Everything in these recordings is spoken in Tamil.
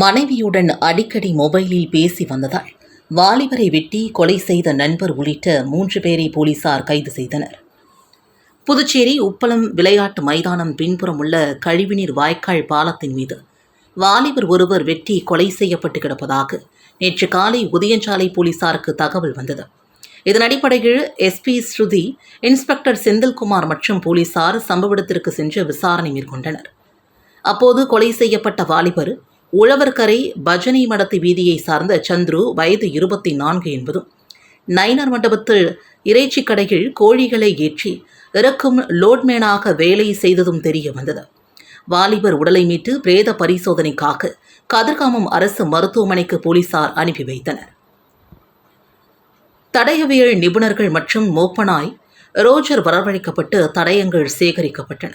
மனைவியுடன் அடிக்கடி மொபைலில் பேசி வந்ததால் வாலிபரை வெட்டி கொலை செய்த நண்பர் உள்ளிட்ட மூன்று பேரை போலீசார் கைது செய்தனர். புதுச்சேரி உப்பளம் விளையாட்டு மைதானம் பின்புறம் உள்ள கழிவுநீர் வாய்க்கால் பாலத்தின் மீது வாலிபர் ஒருவர் வெட்டி கொலை செய்யப்பட்டு கிடப்பதாக நேற்று காலை உதயஞ்சாலை போலீசாருக்கு தகவல் வந்தது. இதன் அடிப்படையில் எஸ்பி ஸ்ருதி இன்ஸ்பெக்டர் செந்தில்குமார் மற்றும் போலீசார் சம்பவ இடத்திற்கு சென்று விசாரணை மேற்கொண்டனர். அப்போது கொலை செய்யப்பட்ட வாலிபர் உழவர்கரை பஜனை மடத்து வீதியை சார்ந்த சந்துரு வயது இருபத்தி நான்கு என்பதும் நைனர் மண்டபத்தில் இறைச்சி கடையில் கோழிகளை ஏற்றி இறக்கும் லோட்மேனாக வேலை செய்ததும் தெரிய வந்தது. வாலிபர் உடலை மீட்டு பிரேத பரிசோதனைக்காக கதிர்காமம் அரசு மருத்துவமனைக்கு போலீசார் அனுப்பி வைத்தனர். தடயவியல் நிபுணர்கள் மற்றும் மோப்பனாய் ரோஜர் வரவழைக்கப்பட்டு தடயங்கள் சேகரிக்கப்பட்டன.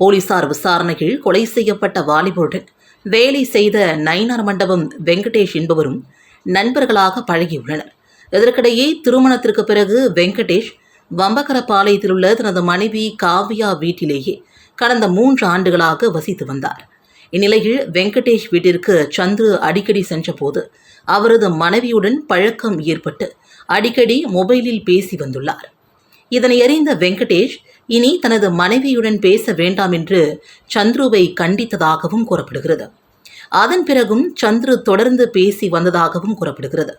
போலீசார் விசாரணையில் கொலை செய்யப்பட்ட வாலிபருடன் வேலை செய்த நயினார் மண்டபம் வெங்கடேஷ் என்பவரும் நண்பர்களாக பழகியுள்ளனர். இதற்கிடையே திருமணத்திற்கு பிறகு வெங்கடேஷ் வம்பகரபாளையத்தில் உள்ள தனது மனைவி காவ்யா வீட்டிலேயே கடந்த மூன்று ஆண்டுகளாக வசித்து வந்தார். இந்நிலையில் வெங்கடேஷ் வீட்டிற்கு சந்துரு அடிக்கடி சென்றபோது அவரது மனைவியுடன் பழக்கம் ஏற்பட்டு அடிக்கடி மொபைலில் பேசி வந்துள்ளார். இதனை அறிந்த வெங்கடேஷ் இனி தனது மனைவியுடன் பேச வேண்டாம் என்று சந்துருவை கண்டித்ததாகவும் கூறப்படுகிறது. அதன் பிறகும் சந்துரு தொடர்ந்து பேசி வந்ததாகவும் கூறப்படுகிறது.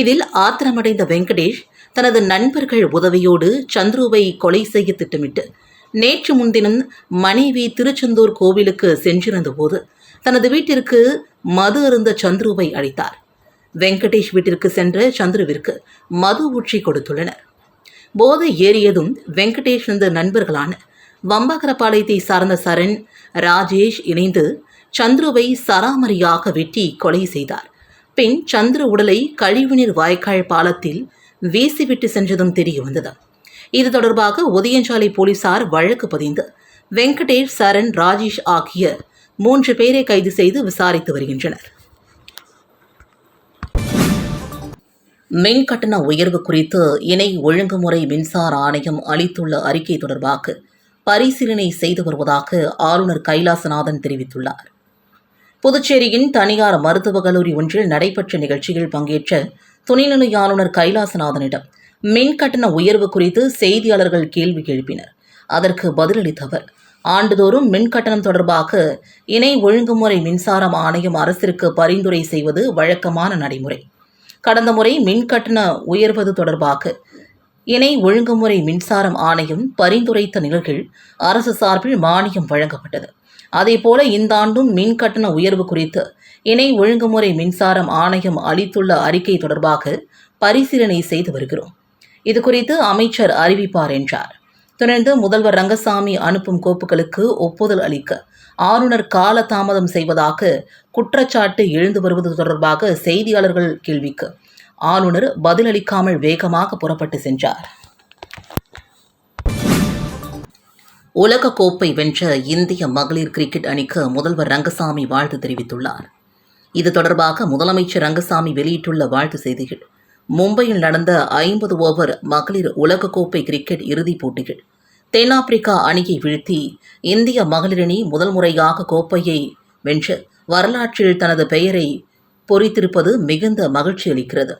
இதில் ஆத்திரமடைந்த வெங்கடேஷ் தனது நண்பர்கள் உதவியோடு சந்துருவை கொலை செய்ய திட்டமிட்டு நேற்று முன்தினம் மனைவி திருச்செந்தூர் கோவிலுக்கு சென்றிருந்த போது தனது வீட்டிற்கு மது அருந்த சந்துருவை அழைத்தார். வெங்கடேஷ் வீட்டிற்கு சென்ற சந்துருவிற்கு மது ஊற்றி கொடுத்துள்ளனர். போதை ஏறியதும் வெங்கடேஷ் இந்த நண்பர்களான வம்பகரபாளையத்தை சார்ந்த சரண் ராஜேஷ் இணைந்து சந்துருவை சராமரியாக வெட்டி கொலை செய்தார். பின் சந்துரு உடலை கழிவுநீர் வாய்க்கால் பாலத்தில் வீசிவிட்டு சென்றதும் தெரிய வந்தது. இது தொடர்பாக உதயஞ்சாலை போலீசார் வழக்கு பதிந்து வெங்கடேஷ் சரண் ராஜேஷ் ஆகிய மூன்று பேரை கைது செய்து விசாரித்து வருகின்றனர். மின் கட்டண உயர்வு குறித்து இணை ஒழுங்குமுறை மின்சார ஆணையம் அளித்துள்ள அறிக்கை தொடர்பாக பரிசீலனை செய்து வருவதாக ஆளுநர் கைலாசநாதன் தெரிவித்துள்ளார். புதுச்சேரியின் தனியார் மருத்துவக் கல்லூரி ஒன்றில் நடைபெற்ற நிகழ்ச்சியில் பங்கேற்ற துணைநிலை ஆளுநர் கைலாசநாதனிடம் மின் கட்டண உயர்வு குறித்து செய்தியாளர்கள் கேள்வி எழுப்பினர். அதற்கு பதிலளித்த அவர் ஆண்டுதோறும் மின் கட்டணம் தொடர்பாக இணை ஒழுங்குமுறை மின்சாரம் ஆணையம் அரசிற்கு பரிந்துரை செய்வது வழக்கமான நடைமுறை. கடந்த முறை மின்கட்டண உயர்வது தொடர்பாக. இணை ஒழுங்குமுறை மின்சாரம் ஆணையம் பரிந்துரைத்த நிலையில் அரசு சார்பில் மானியம் வழங்கப்பட்டது. அதேபோல இந்த ஆண்டும் மின்கட்டண உயர்வு குறித்து இணை ஒழுங்குமுறை மின்சாரம் ஆணையம் அளித்துள்ள அறிக்கை தொடர்பாக பரிசீலனை செய்து வருகிறோம். இது குறித்து அமைச்சர் அறிவிப்பார் என்றார். தொடர்ந்து முதல்வர் ரங்கசாமி அனுப்பும் கோப்புகளுக்கு ஒப்புதல் அளிக்க ஆளுநர் கால தாமதம் செய்வதாக குற்றச்சாட்டு எழுந்து வருவது தொடர்பாக செய்தியாளர்கள் கேள்விக்கு ஆளுநர் பதிலளிக்காமல் வேகமாக புறப்பட்டு சென்றார். உலக கோப்பை வென்ற இந்திய மகளிர் கிரிக்கெட் அணிக்கு முதல்வர் ரங்கசாமி வாழ்த்து தெரிவித்துள்ளார். இது தொடர்பாக முதலமைச்சர் ரங்கசாமி வெளியிட்டுள்ள வாழ்த்து செய்திகள். மும்பையில் நடந்த ஐம்பது ஓவர் மகளிர் உலகக்கோப்பை கிரிக்கெட் இறுதிப் போட்டியில் தென்னாப்பிரிக்கா அணியை வீழ்த்தி இந்திய மகளிரணி முதல் முறையாக கோப்பையை வென்று வரலாற்றில் தனது பெயரை பொறித்திருப்பது மிகுந்த மகிழ்ச்சி அளிக்கிறது.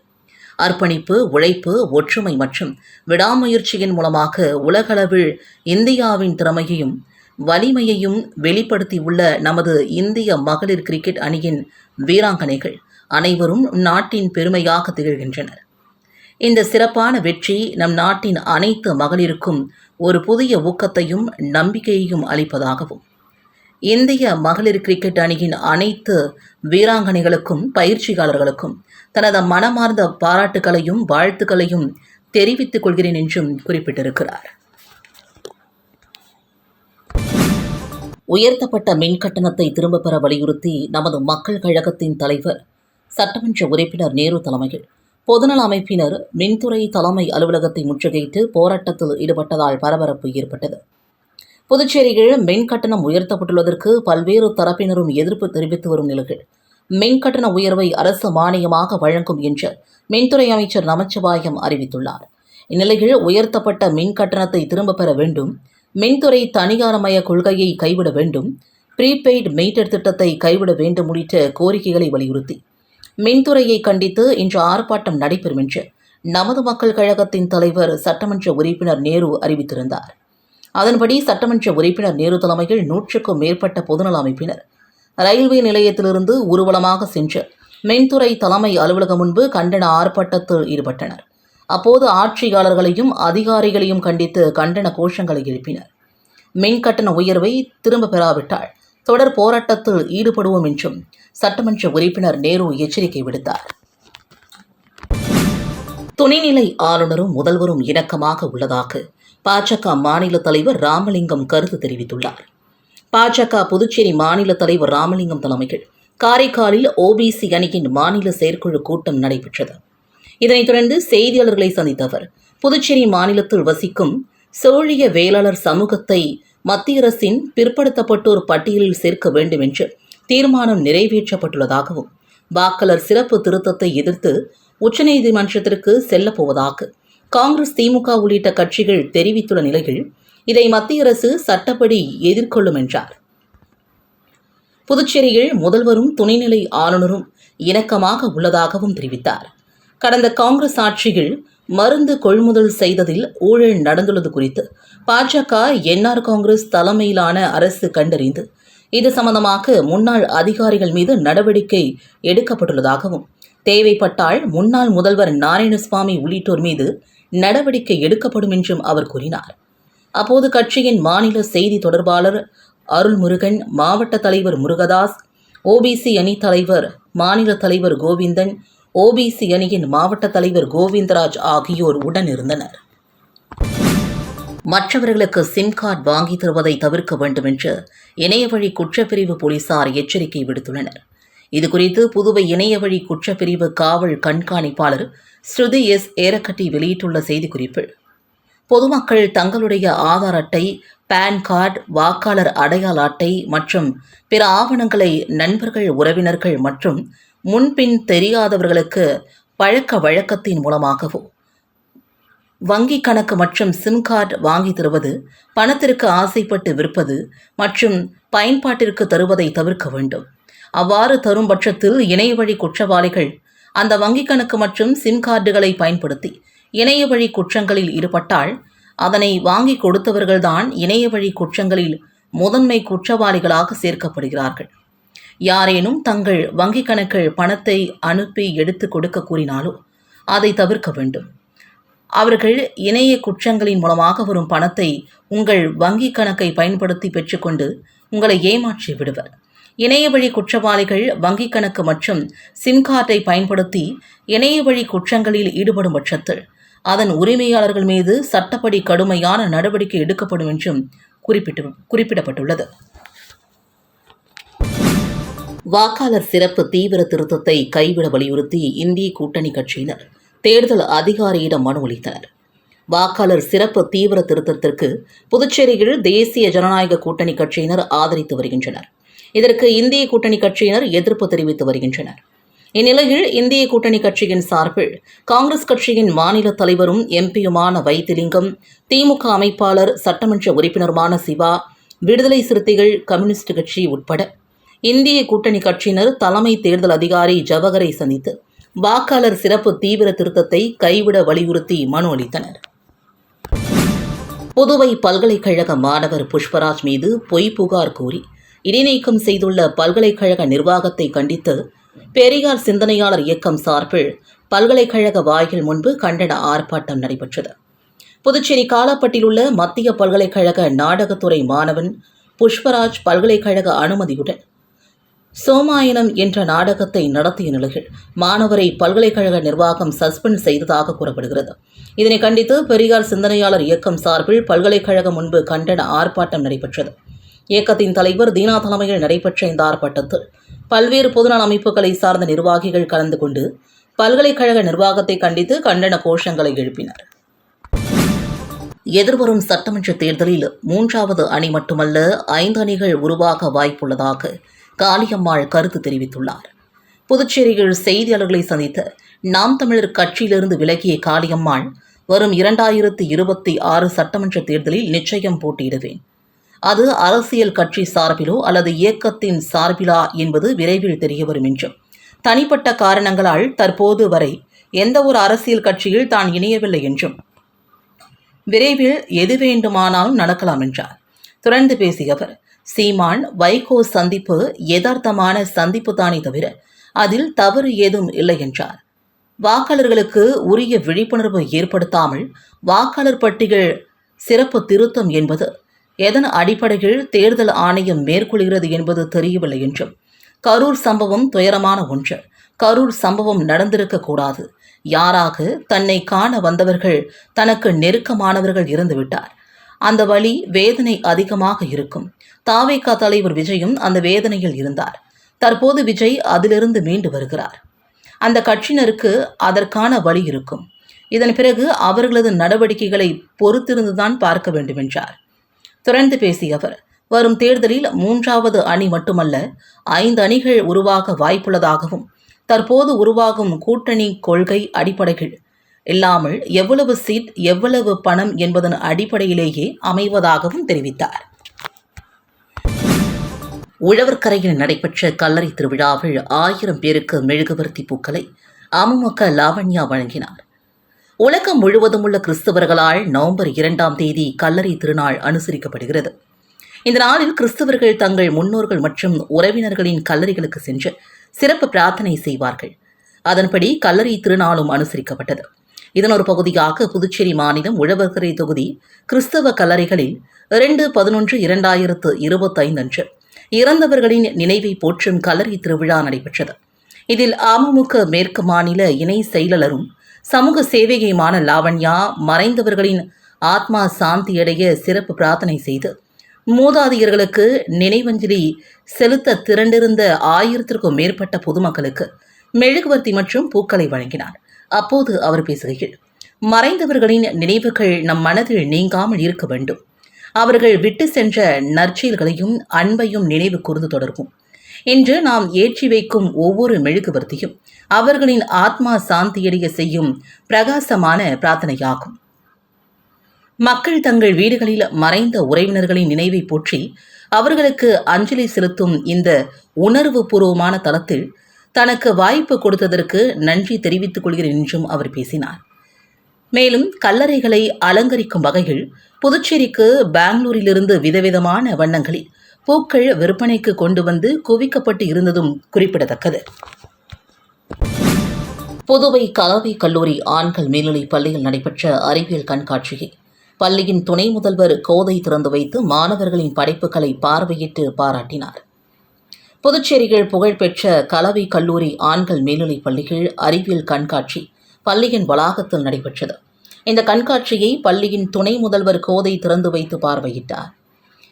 அர்ப்பணிப்பு உழைப்பு ஒற்றுமை மற்றும் விடாமுயற்சியின் மூலமாக உலகளவில் இந்தியாவின் திறமையையும் வலிமையையும் வெளிப்படுத்தியுள்ள நமது இந்திய மகளிர் கிரிக்கெட் அணியின் வீராங்கனைகள். அனைவரும் நாட்டின் பெருமையாக திகழ்கின்றனர். இந்த சிறப்பான வெற்றி நம் நாட்டின் அனைத்து மகளிருக்கும் ஒரு புதிய ஊக்கத்தையும் நம்பிக்கையையும் அளிப்பதாகவும் இந்திய மகளிர் கிரிக்கெட் அணியின் அனைத்து வீராங்கனைகளுக்கும் பயிற்சியாளர்களுக்கும் தனது மனமார்ந்த பாராட்டுகளையும் வாழ்த்துக்களையும் தெரிவித்துக் கொள்கிறேன் என்றும் குறிப்பிட்டிருக்கிறார். உயர்த்தப்பட்ட மின் கட்டணத்தை திரும்பப் பெற வலியுறுத்தி நமது மக்கள் கழகத்தின் தலைவர் சட்டமன்ற உறுப்பினர் நேரு தலைமையில் பொதுநல அமைப்பினர் மின்துறை தலைமை அலுவலகத்தை முற்றுகையிட்டு போராட்டத்தில் ஈடுபட்டதால் பரபரப்பு ஏற்பட்டது. புதுச்சேரியில் மின் கட்டணம் உயர்த்தப்பட்டுள்ளதற்கு பல்வேறு தரப்பினரும் எதிர்ப்பு தெரிவித்து வரும் நிலையில் மின் கட்டண உயர்வை அரசு மானியமாக வழங்கும் என்று மின்துறை அமைச்சர் நமச்சிவாயம் அறிவித்துள்ளார். இந்நிலையில் உயர்த்தப்பட்ட மின் கட்டணத்தை திரும்பப் பெற வேண்டும் மின்துறை தனியாரமய கொள்கையை கைவிட வேண்டும் ப்ரீபெய்டு மீட்டர் திட்டத்தை கைவிட வேண்டும் உள்ளிட்ட கோரிக்கைகளை வலியுறுத்தி மின்துறையை கண்டித்து இன்று ஆர்ப்பாட்டம் நடைபெறும் என்று நமது மக்கள் கழகத்தின் தலைவர் சட்டமன்ற உறுப்பினர் நேரு அறிவித்திருந்தார். அதன்படி சட்டமன்ற உறுப்பினர் நேரு தலைமையில் நூற்றுக்கும் மேற்பட்ட பொதுநல அமைப்பினர் ரயில்வே நிலையத்திலிருந்து ஊர்வலமாக சென்று மின்துறை தலைமை அலுவலகம் முன்பு கண்டன ஆர்ப்பாட்டத்தில் ஈடுபட்டனர். அப்போது ஆட்சியாளர்களையும் அதிகாரிகளையும் கண்டித்து கண்டன கோஷங்களை எழுப்பினர். மின் கட்டண உயர்வை திரும்ப பெறாவிட்டால் தொடர் போராட்டத்தில் ஈடுபடுவோம் என்றும் சட்டமன்ற உறுப்பினர் நேரு எச்சரிக்கை விடுத்தார். துணைநிலை ஆளுநரும் முதல்வரும் இணக்கமாக உள்ளதாக பாஜக மாநில தலைவர் ராமலிங்கம் கருத்து தெரிவித்துள்ளார். பாஜக புதுச்சேரி மாநில தலைவர் ராமலிங்கம் தலைமையில் காரைக்காலில் ஓபிசி அணியின் மாநில செயற்குழு கூட்டம் நடைபெற்றது. இதனைத் தொடர்ந்து செய்தியாளர்களை சந்தித்த அவர் புதுச்சேரி மாநிலத்தில் வசிக்கும் சோழிய வேளாளர் சமூகத்தை மத்திய அரசின் பிற்படுத்தப்பட்டோர் பட்டியலில் சேர்க்க வேண்டும் என்று தீர்மானம் நிறைவேற்றப்பட்டுள்ளதாகவும் வாக்காளர் சிறப்பு திருத்தத்தை எதிர்த்து உச்சநீதிமன்றத்திற்கு செல்லப்போவதாக காங்கிரஸ் திமுக உள்ளிட்ட கட்சிகள் தெரிவித்துள்ள நிலையில் இதை மத்திய அரசு சட்டப்படி எதிர்கொள்ளும் என்றார். புதுச்சேரியில் முதல்வரும் துணைநிலை ஆளுநரும் இணக்கமாக உள்ளதாகவும் தெரிவித்தார். கடந்த காங்கிரஸ் ஆட்சியில் மருந்து கொள்முதல் செய்ததில் ஊழல் நடந்துள்ளது குறித்து பாஜக என்ஆர் காங்கிரஸ் தலைமையிலான அரசு கண்டறிந்து இது சம்பந்தமாக முன்னாள் அதிகாரிகள் மீது நடவடிக்கை எடுக்கப்பட்டுள்ளதாகவும் தேவைப்பட்டால் முன்னாள் முதல்வர் நாராயணசுவாமி உள்ளிட்டோர் மீது நடவடிக்கை எடுக்கப்படும் என்றும் அவர் கூறினார். அப்போது கட்சியின் மாநில செய்தி தொடர்பாளர் அருள்முருகன் மாவட்ட தலைவர் முருகதாஸ் ஓபிசி அணி தலைவர் மாநில தலைவர் கோவிந்தன் ஓபிசி அணியின் மாவட்ட தலைவர் கோவிந்தராஜ் ஆகியோர் உடனிருந்தனர். மற்றவர்களுக்கு சிம் கார்டு வாங்கி தருவதை தவிர்க்க வேண்டும் என்று இணையவழி குற்றப்பிரிவு போலீசார் எச்சரிக்கை விடுத்துள்ளனர். இதுகுறித்து புதுவை இணையவழி குற்றப்பிரிவு காவல் கண்காணிப்பாளர் ஸ்ருதி எஸ். ஏரக்கட்டி வெளியிட்டுள்ள செய்திக்குறிப்பில் பொதுமக்கள் தங்களுடைய ஆதார் அட்டை பான் கார்டு வாக்காளர் அடையாள அட்டை மற்றும் பிற ஆவணங்களை நண்பர்கள் உறவினர்கள் மற்றும் முன்பின் தெரியாதவர்களுக்கு பழக்க வழக்கத்தின் மூலமாகவோ. வங்கி கணக்கு மற்றும் சிம் கார்டு வாங்கி தருவது பணத்திற்கு ஆசைப்பட்டு விற்பது மற்றும் பயன்பாட்டிற்கு தருவதை தவிர்க்க வேண்டும். அவ்வாறு தரும் பட்சத்தில் இணையவழி குற்றவாளிகள் அந்த வங்கிக் கணக்கு மற்றும் சிம் கார்டுகளை பயன்படுத்தி இணையவழி குற்றங்களில் ஈடுபட்டால் அதனை வாங்கி கொடுத்தவர்கள்தான் இணையவழி குற்றங்களில் முதன்மை குற்றவாளிகளாக சேர்க்கப்படுகிறார்கள். யாரேனும் தங்கள் வங்கிக் கணக்கில் பணத்தை அனுப்பி எடுத்து கொடுக்க கூறினாலோ அதை தவிர்க்க வேண்டும். அவர்கள் இணைய குற்றங்களின் மூலமாக வரும் பணத்தை உங்கள் வங்கிக் கணக்கை பயன்படுத்தி பெற்றுக்கொண்டு உங்களை ஏமாற்றி விடுவர். இணைய வழி குற்றவாளிகள் வங்கிக் கணக்கு மற்றும் சிம் கார்டை பயன்படுத்தி இணைய வழி குற்றங்களில் ஈடுபடும் பட்சத்தில் அதன் உரிமையாளர்கள் மீது சட்டப்படி கடுமையான நடவடிக்கை எடுக்கப்படும் என்றும் குறிப்பிட்டு குறிப்பிடப்பட்டுள்ளது. வாக்காளர் சிறப்பு தீவிர திருத்தத்தை கைவிட வலியுறுத்தி இந்திய கூட்டணி கட்சியினர் தேர்தல் அதிகாரியிடம் மனு அளித்தனர். வாக்காளர் சிறப்பு தீவிர திருத்தத்திற்கு புதுச்சேரியில் தேசிய ஜனநாயக கூட்டணி கட்சியினர் ஆதரித்து வருகின்றனர். இதற்கு இந்திய கூட்டணி கட்சியினர் எதிர்ப்பு தெரிவித்து வருகின்றனர். இந்நிலையில் இந்திய கூட்டணி கட்சியின் சார்பில் காங்கிரஸ் கட்சியின் மாநில தலைவரும் எம்பியுமான வைத்திலிங்கம் திமுக அமைப்பாளர் சட்டமன்ற உறுப்பினருமான சிவா விடுதலை சிறுத்தைகள் கம்யூனிஸ்ட் கட்சி உட்பட இந்திய கூட்டணி கட்சியினர் தலைமை தேர்தல் அதிகாரி ஜவஹரை சந்தித்து வாக்காளர் சிறப்பு தீவிர திருத்தத்தை கைவிட வலியுறுத்தி மனு அளித்தனர். புதுவை பல்கலைக்கழக மாணவர் புஷ்பராஜ் மீது பொய் புகார் கூறி இடைநீக்கம் செய்துள்ள பல்கலைக்கழக நிர்வாகத்தை கண்டித்து பெரியார் சிந்தனையாளர் இயக்கம் சார்பில் பல்கலைக்கழக வாயில் முன்பு கண்டன ஆர்ப்பாட்டம் நடைபெற்றது. புதுச்சேரி காலாப்பட்டில் உள்ள மத்திய பல்கலைக்கழக நாடகத்துறை மாணவன் புஷ்பராஜ் பல்கலைக்கழக அனுமதியுடன் சோமாயனம் என்ற நாடகத்தை நடத்திய நிலையில் மாணவரை பல்கலைக்கழக நிர்வாகம் சஸ்பெண்ட் செய்ததாக கூறப்படுகிறது. இதனை கண்டித்து பெரியார் சிந்தனையாளர் இயக்கம் சார்பில் பல்கலைக்கழகம் முன்பு கண்டன ஆர்ப்பாட்டம் நடைபெற்றது. இயக்கத்தின் தலைவர் தீனா தலைமையில் நடைபெற்ற இந்த ஆர்ப்பாட்டத்தில் பல்வேறு பொதுநல அமைப்புகளை சார்ந்த நிர்வாகிகள் கலந்து கொண்டு பல்கலைக்கழக நிர்வாகத்தை கண்டித்து கண்டன கோஷங்களை எழுப்பினர். எதிர்வரும் சட்டமன்ற தேர்தலில் மூன்றாவது அணி மட்டுமல்ல ஐந்து அணிகள் உருவாக வாய்ப்புள்ளதாக காளியம்மாள் கருத்து தெரிவித்துள்ளார். புதுச்சேரியில் செய்தியாளர்களை சந்தித்த நாம் தமிழர் கட்சியிலிருந்து விலகிய காளியம்மாள் வரும் இரண்டாயிரத்தி இருபத்தி ஆறு சட்டமன்ற தேர்தலில் நிச்சயம் போட்டியிடுவேன். அது அரசியல் கட்சி சார்பிலோ அல்லது இயக்கத்தின் சார்பிலா என்பது விரைவில் தெரியவரும் என்றும் தனிப்பட்ட காரணங்களால் தற்போது வரை எந்த ஒரு அரசியல் கட்சியில் தான் இணையவில்லை என்றும். விரைவில் எது வேண்டுமானாலும் நடக்கலாம் என்றார். தொடர்ந்து பேசிய அவர் சீமான் வைகோ சந்திப்பு யதார்த்தமான சந்திப்பு தானே தவிர அதில் தவறு ஏதும் இல்லை என்றார். வாக்காளர்களுக்கு உரிய விழிப்புணர்வு ஏற்படுத்தாமல் வாக்காளர் பட்டியல் சிறப்பு திருத்தம் என்பது எதன் அடிப்படையில் தேர்தல் ஆணையம் மேற்கொள்கிறது என்பது தெரியவில்லை என்றும் கரூர் சம்பவம் துயரமான ஒன்று கரூர் சம்பவம் நடந்திருக்கக்கூடாது யாராக தன்னை காண வந்தவர்கள் தனக்கு நெருக்கமானவர்கள் இருந்துவிட்டார். அந்த வழி வேதனை அதிகமாக இருக்கும். தாவேகா தலைவர் விஜயும் அந்த வேதனையில் இருந்தார். தற்போது விஜய் அதிலிருந்து மீண்டு வருகிறார். அந்த கட்சியினருக்கு அதற்கான வழி இருக்கும். இதன் பிறகு அவர்களது நடவடிக்கைகளை பொறுத்திருந்துதான் பார்க்க வேண்டும் என்றார் தொடர்ந்து பேசிய அவர் வரும் தேர்தலில் மூன்றாவது அணி மட்டுமல்ல ஐந்து அணிகள் உருவாக வாய்ப்புள்ளதாகவும் தற்போது உருவாகும் கூட்டணி கொள்கை அடிப்படைகள் இல்லாமல் எவ்வளவு சீட் எவ்வளவு பணம் என்பதன் அடிப்படையிலேயே அமைவதாகவும் தெரிவித்தார். உழவர்கரையில் நடைபெற்ற கல்லறை திருவிழாவில் ஆயிரம் பேருக்கு மெழுகுவர்த்தி பூக்களை அமமுக லாவண்யா வழங்கினார். உலகம் முழுவதும் உள்ள கிறிஸ்தவர்களால் நவம்பர் இரண்டாம் தேதி கல்லறை திருநாள் அனுசரிக்கப்படுகிறது. இந்த நாளில் கிறிஸ்தவர்கள் தங்கள் முன்னோர்கள் மற்றும் உறவினர்களின் கல்லறைகளுக்கு சென்று சிறப்பு பிரார்த்தனை செய்வார்கள். அதன்படி கல்லறை திருநாளும் அனுசரிக்கப்பட்டது. இதன் ஒரு பகுதியாக புதுச்சேரி மாநிலம் உழவர்கரை தொகுதி கிறிஸ்தவ கல்லறைகளில் இரண்டு பதினொன்று இரண்டாயிரத்து இருபத்தைந்து அன்று இறந்தவர்களின் நினைவை போற்றும் கலரி திருவிழா நடைபெற்றது. இதில் அமமுக மேற்கு மாநில இணை செயலரும் சமூக சேவையுமான லாவண்யா மறைந்தவர்களின் ஆத்மா சாந்தியடைய சிறப்பு பிரார்த்தனை செய்து மூதாதையர்களுக்கு நினைவஞ்சலி செலுத்த திரண்டிருந்த ஆயிரத்திற்கும் மேற்பட்ட பொதுமக்களுக்கு மெழுகுவர்த்தி மற்றும் பூக்களை வழங்கினார். அப்போது அவர் பேசுகையில் மறைந்தவர்களின் நினைவுகள் நம் மனதில் நீங்காமல் இருக்க வேண்டும். அவர்கள் விட்டு சென்ற நற்செயல்களையும் அன்பையும் நினைவு கூர்ந்து தொடர்வோம் இன்று நாம் ஏற்றி வைக்கும் ஒவ்வொரு மெழுகுவர்த்தியும் அவர்களின் ஆத்மா சாந்தியடைய செய்யும் பிரகாசமான பிரார்த்தனையாகும். மக்கள் தங்கள் வீடுகளில் மறைந்த உறவினர்களின் நினைவை போற்றி அவர்களுக்கு அஞ்சலி செலுத்தும் இந்த உணர்வு பூர்வமான தளத்தில் தனக்கு வாய்ப்பு கொடுத்ததற்கு நன்றி தெரிவித்துக் கொள்கிறேன் என்றும் அவர் பேசினார். மேலும் கல்லறைகளை அலங்கரிக்கும் வகையில் புதுச்சேரிக்கு பெங்களூரிலிருந்து விதவிதமான வண்ணங்களில் பூக்கள் விற்பனைக்கு கொண்டு வந்து குவிக்கப்பட்டு இருந்ததும் குறிப்பிடத்தக்கது. புதுவை கலவை கல்லூரி ஆண்கள் மேல்நிலைப் பள்ளியில் நடைபெற்ற அறிவியல் கண்காட்சியை பள்ளியின் துணை முதல்வர் கோதை திறந்து வைத்து மாணவர்களின் படைப்புகளை பார்வையிட்டு பாராட்டினார். புதுச்சேரியில் புகழ்பெற்ற கலவை கல்லூரி ஆண்கள் மேல்நிலைப் பள்ளிகள் அறிவியல் கண்காட்சி பள்ளியின் வளாகத்தில் நடைபெற்றது. இந்த கண்காட்சியை பள்ளியின் துணை முதல்வர் கோதை திறந்து வைத்து பார்வையிட்டார்.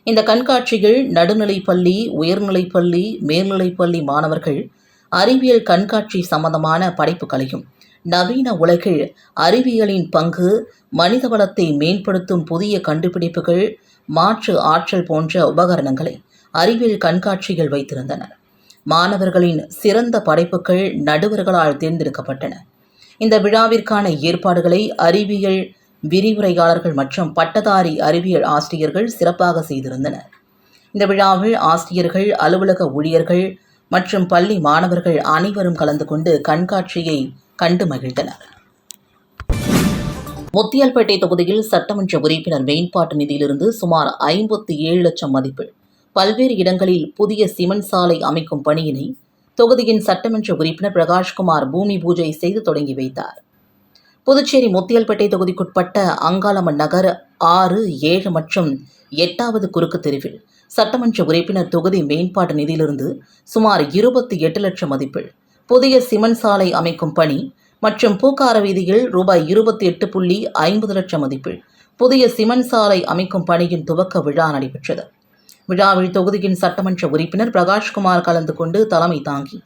இந்த கண்காட்சியில் நடுநிலைப்பள்ளி உயர்நிலைப்பள்ளி மேல்நிலைப்பள்ளி மாணவர்கள் அறிவியல் கண்காட்சி சம்பந்தமான படைப்புகளையும் நவீன உலகில் அறிவியலின் பங்கு மனிதவளத்தை மேம்படுத்தும் புதிய கண்டுபிடிப்புகள் மாற்று ஆற்றல் போன்ற உபகரணங்களை அறிவியல் கண்காட்சியில் வைத்திருந்தனர். மாணவர்களின் சிறந்த படைப்புகள் நடுவர்களால் தேர்ந்தெடுக்கப்பட்டன. இந்த விழாவிற்கான ஏற்பாடுகளை அறிவியல் விரிவுரையாளர்கள் மற்றும் பட்டதாரி அறிவியல் ஆசிரியர்கள் சிறப்பாக செய்திருந்தனர். இந்த விழாவில் ஆசிரியர்கள் அலுவலக ஊழியர்கள் மற்றும் பள்ளி மாணவர்கள் அனைவரும் கலந்து கொண்டு கண்காட்சியை கண்டு மகிழ்ந்தனர். முத்தியால்பேட்டை தொகுதியில் சட்டமன்ற உறுப்பினர் மேம்பாட்டு நிதியிலிருந்து சுமார் ஐம்பத்தி ஏழு லட்சம் மதிப்பில் பல்வேறு இடங்களில் புதிய சிமெண்ட் சாலை அமைக்கும் பணியினை தொகுதியின் சட்டமன்ற உறுப்பினர் பிரகாஷ்குமார் பூமி பூஜை செய்து தொடங்கி வைத்தார். புதுச்சேரி முத்தியல்பேட்டை தொகுதிக்குட்பட்ட அங்காளம்மன் நகர் ஆறு ஏழு மற்றும் எட்டாவது குறுக்கு தெருவில் சட்டமன்ற உறுப்பினர் தொகுதி மேம்பாட்டு நிதியிலிருந்து சுமார் இருபத்தி எட்டு லட்சம் மதிப்பில் புதிய சிமெண்ட் சாலை அமைக்கும் பணி மற்றும் பூக்கார வீதியில் ரூபாய் இருபத்தி எட்டு புள்ளி ஐம்பது லட்சம் மதிப்பில் புதிய சிமெண்ட் சாலை அமைக்கும் பணியின் துவக்க விழா நடைபெற்றது. விழாவில் தொகுதியின் சட்டமன்ற உறுப்பினர் பிரகாஷ்குமார் கலந்து கொண்டு தலைமை தாங்கி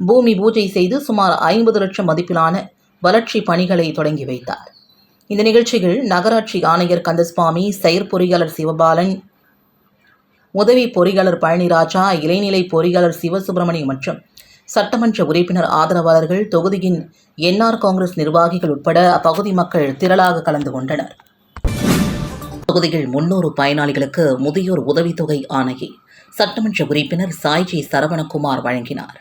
பூமி பூஜை செய்து சுமார் ஐம்பது லட்சம் மதிப்பிலான வளர்ச்சி பணிகளை தொடங்கி வைத்தார். இந்த நிகழ்ச்சியில் நகராட்சி ஆணையர் கந்தசுவாமி செயற்பொறியாளர் சிவபாலன் உதவி பொறியாளர் பழனிராஜா இளைநிலை பொறியாளர் சிவசுப்பிரமணியம் மற்றும் சட்டமன்ற உறுப்பினர் ஆதரவாளர்கள் தொகுதியின் என்ஆர் காங்கிரஸ் நிர்வாகிகள் உட்பட அப்பகுதி மக்கள் திரளாக கலந்து கொண்டனர். தொகுதியில் முன்னூறு பயனாளிகளுக்கு முதியோர் உதவித்தொகை ஆணையை சட்டமன்ற உறுப்பினர் சாய்ஜி சரவணகுமார் வழங்கினார்.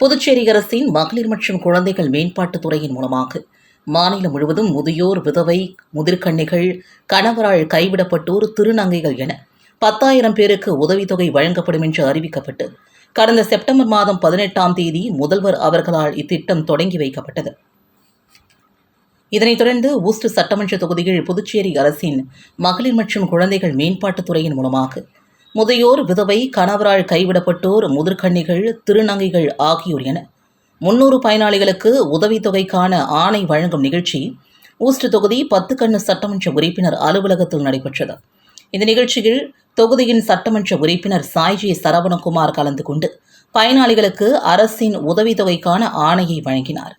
புதுச்சேரி அரசின் மகளிர் மற்றும் குழந்தைகள் மேம்பாட்டுத் துறையின் மூலமாக மாநிலம் முழுவதும் முதியோர் விதவை முதிர்கன்னிகள் கணவரால் கைவிடப்பட்டோர் திருநங்கைகள் என பத்தாயிரம் பேருக்கு உதவித்தொகை வழங்கப்படும் என்று அறிவிக்கப்பட்டு கடந்த செப்டம்பர் மாதம் பதினெட்டாம் தேதி முதல்வர் அவர்களால் இத்திட்டம் தொடங்கி வைக்கப்பட்டது. இதனைத் தொடர்ந்து ஊஸ்ட் சட்டமன்ற தொகுதியில் புதுச்சேரி அரசின் மகளிர் மற்றும் குழந்தைகள் மேம்பாட்டுத் துறையின் மூலமாக முதியோர் விதவை கணவரால் கைவிடப்பட்டோர் முதிர்கன்னிகள் திருநங்கைகள் ஆகியோர் என முன்னூறு பயனாளிகளுக்கு உதவித்தொகைக்கான ஆணை வழங்கும் நிகழ்ச்சி ஊஸ்ட் தொகுதி பத்து கண்ணு சட்டமன்ற உறுப்பினர் அலுவலகத்தில் நடைபெற்றது. இந்த நிகழ்ச்சியில் தொகுதியின் சட்டமன்ற உறுப்பினர் சாய்ஜி சரவணகுமார் கலந்து கொண்டு பயனாளிகளுக்கு அரசின் உதவித்தொகைக்கான ஆணையை வழங்கினார்.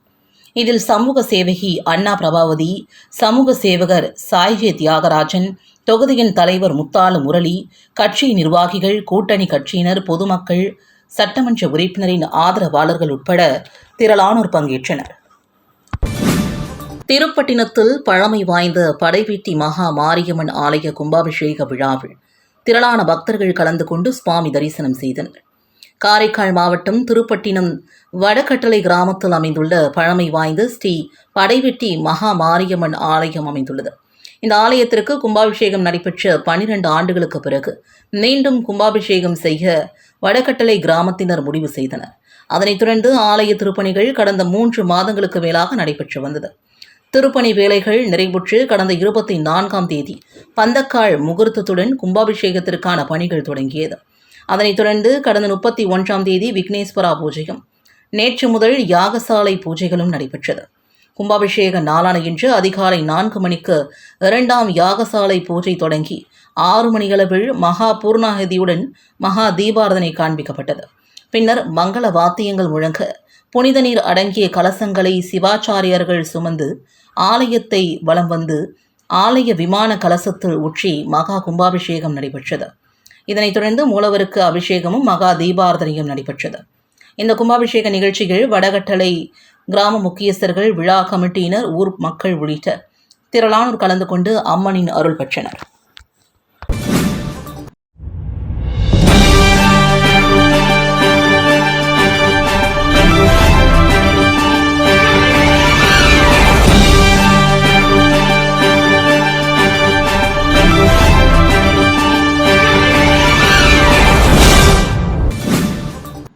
இதில் சமூக சேவகி அண்ணா பிரபாவதி சமூக சேவகர் சாய்வே தியாகராஜன் தொகுதியின் தலைவர் முத்தாலு முரளி கட்சி நிர்வாகிகள் கூட்டணி கட்சியினர் பொதுமக்கள் சட்டமன்ற உறுப்பினரின் ஆதரவாளர்கள் உட்பட திரளானோர் பங்கேற்றனர். திருப்பட்டினத்தில் பழமை வாய்ந்த படைவீட்டி மகா மாரியம்மன் ஆலய கும்பாபிஷேக விழாவில் திரளான பக்தர்கள் கலந்து கொண்டு சுவாமி தரிசனம் செய்தனர். காரைக்கால் மாவட்டம் திருப்பட்டினம் வடகட்டளை கிராமத்தில் அமைந்துள்ள பழமை வாய்ந்த ஸ்ரீ படைவெட்டி மகா மாரியம்மன் ஆலயம் அமைந்துள்ளது. இந்த ஆலயத்திற்கு கும்பாபிஷேகம் நடைபெற்ற பனிரெண்டு ஆண்டுகளுக்கு பிறகு மீண்டும் கும்பாபிஷேகம் செய்ய வடகட்டளை கிராமத்தினர் முடிவு செய்தனர். அதனைத் தொடர்ந்து ஆலய திருப்பணிகள் கடந்த மூன்று மாதங்களுக்கு மேலாக நடைபெற்று வந்தது. திருப்பணி வேலைகள் நிறைவுற்று கடந்த இருபத்தி நான்காம் தேதி பந்தக்கால் முகூர்த்தத்துடன் கும்பாபிஷேகத்திற்கான பணிகள் தொடங்கியது. அதனைத் தொடர்ந்து கடந்த முப்பத்தி ஒன்றாம் தேதி விக்னேஸ்வரா பூஜையும் நேற்று முதல் யாகசாலை பூஜைகளும் நடைபெற்றது. கும்பாபிஷேக நாளான இன்று அதிகாலை நான்கு மணிக்கு இரண்டாம் யாகசாலை பூஜை தொடங்கி ஆறு மணியளவில் மகா பூர்ணாகதியுடன் மகா தீபாரதனை காண்பிக்கப்பட்டது. பின்னர் மங்கள வாத்தியங்கள் முழங்க புனித நீர் அடங்கிய கலசங்களை சிவாச்சாரியர்கள் சுமந்து ஆலயத்தை வலம் வந்து ஆலய விமான கலசத்தில் உற்றி மகா கும்பாபிஷேகம் நடைபெற்றது. இதனைத் தொடர்ந்து மூலவருக்கு அபிஷேகமும் மகா தீபாரதனையும் நடைபெற்றது. இந்த கும்பாபிஷேக நிகழ்ச்சியில் வடகட்டளை கிராம முக்கியஸ்தர்கள் விழா கமிட்டியினர் ஊர் மக்கள் உள்ளிட்ட திரளானோர் கலந்து கொண்டு அம்மனின் அருள் பெற்றனர்.